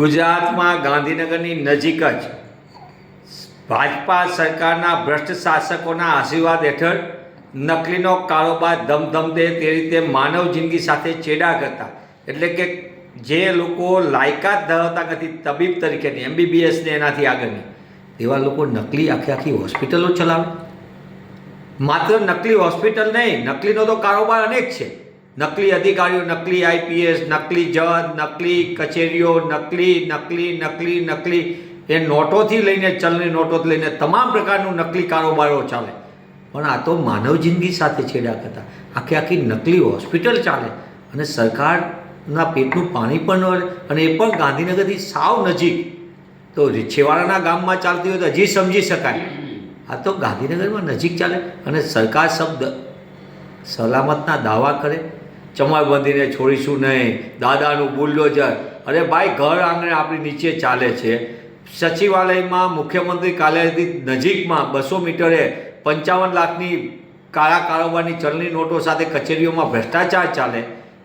ગુજરાતમાં ગાંધીનગરની નજીક જ ભાજપા સરકારના ભ્રષ્ટ શાસકોના આશીર્વાદ હેઠળ નકલીનો કારોબાર ધમધમતે તે રીતે માનવ જિંદગી સાથે ચેડા કરતા. એટલે કે જે લોકો લાયકાત ધરાવતા નથી, તબીબ તરીકેની એમબીબીએસને એનાથી આગળની. તેવા લોકો નકલી આખી આખી હોસ્પિટલો ચલાવે. માત્ર નકલી હોસ્પિટલ નહીં, નકલીનો તો કારોબાર અનેક છે. નકલી અધિકારીઓ, નકલી આઈપીએસ, નકલી જજ, નકલી કચેરીઓ, નકલી નકલી નકલી નકલી, એ નોટોથી લઈને ચલણી નોટોથી લઈને તમામ પ્રકારનું નકલી કારોબારો ચાલે. પણ આ તો માનવ જિંદગી સાથે છેડા કરતા. આખી આખી નકલી હોસ્પિટલ ચાલે અને સરકારના પેટનું પાણી પણ અને એ પણ ગાંધીનગરથી સાવ નજીક. તો છેવાડાના ગામમાં ચાલતી હોય તો હજી સમજી શકાય. આ તો ગાંધીનગરમાં નજીક ચાલે અને સરકાર શબ્દ સલામતના દાવા કરે ચમારબંધીને છોડીશું નહીં. દાદાનું બુલડોઝર અરે ભાઈ, ઘર આંગણે આપણી નીચે ચાલે છે. સચિવાલયમાં મુખ્યમંત્રી કાર્યાલયથી નજીકમાં બસો મીટરે પંચાવન લાખની કાળા કારોબારની ચલણી નોટો સાથે કચેરીઓમાં ભ્રષ્ટાચાર ચાલે.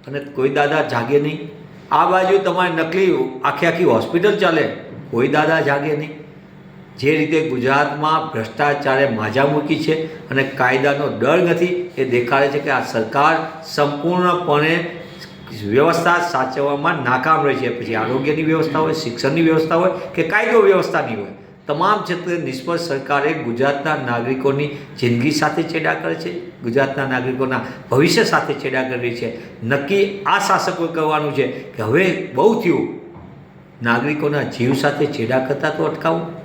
અને કોઈ દાદા જાગે નહીં. આ બાજુ તમારે નકલી આખી આખી હોસ્પિટલ ચાલે. કોઈ દાદા જાગે નહીં. જે રીતે ગુજરાતમાં ભ્રષ્ટાચારે માજા મૂકી છે અને કાયદાનો ડર નથી, એ દેખાડે છે કે આ સરકાર સંપૂર્ણપણે વ્યવસ્થા સાચવવામાં નાકામ રહી છે. પછી આરોગ્યની વ્યવસ્થા હોય, શિક્ષણની વ્યવસ્થા હોય કે કાયદો વ્યવસ્થાની હોય, તમામ ક્ષેત્રે નિષ્ફળ સરકારે ગુજરાતના નાગરિકોની જિંદગી સાથે છેડા કરે છે, ગુજરાતના નાગરિકોના ભવિષ્ય સાથે છેડા કરી છે. નક્કી આ શાસકો કરવાનું છે કે હવે બહુ થયું, નાગરિકોના જીવ સાથે છેડા કરતા તો અટકાવું.